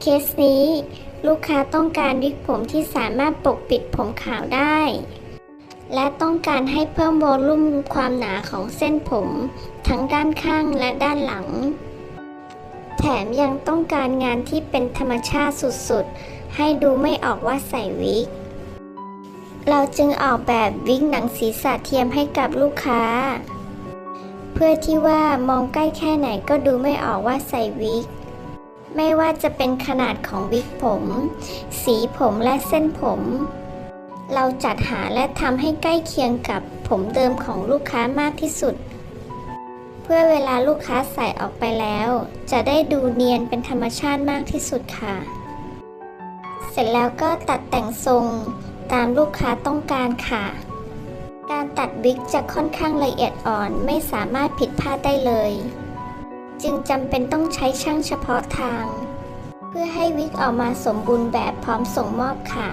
เคสนี้ ลูกค้าต้องการวิกผมที่สามารถปกปิดผมขาวได้ และต้องการให้เพิ่มโวลุ่มความหนาของเส้นผม ทั้งด้านข้างและด้านหลัง แถมยังต้องการงานที่เป็นธรรมชาติสุดๆ ให้ดูไม่ออกว่าใส่วิก เราจึงออกแบบวิกหนังศีรษะเทียมให้กับลูกค้า เพื่อที่ว่ามองใกล้แค่ไหนก็ดูไม่ออกว่าใส่วิก ไม่ว่าจะเป็นขนาดของวิกผม สีผมและเส้นผม เราจัดหาและทำให้ใกล้เคียงกับผมเดิมของลูกค้ามากที่สุด เพื่อเวลาลูกค้าใส่ออกไปแล้ว จะได้ดูเนียนเป็นธรรมชาติมากที่สุดค่ะ เสร็จแล้วก็ตัดแต่งทรงตามลูกค้าต้องการค่ะ การตัดวิกจะค่อนข้างละเอียดอ่อนไม่สามารถผิดพลาดได้เลย จึงจำเป็นต้องใช้ช่างเฉพาะทาง เพื่อให้วิกออกมาสมบูรณ์แบบพร้อมส่งมอบค่ะ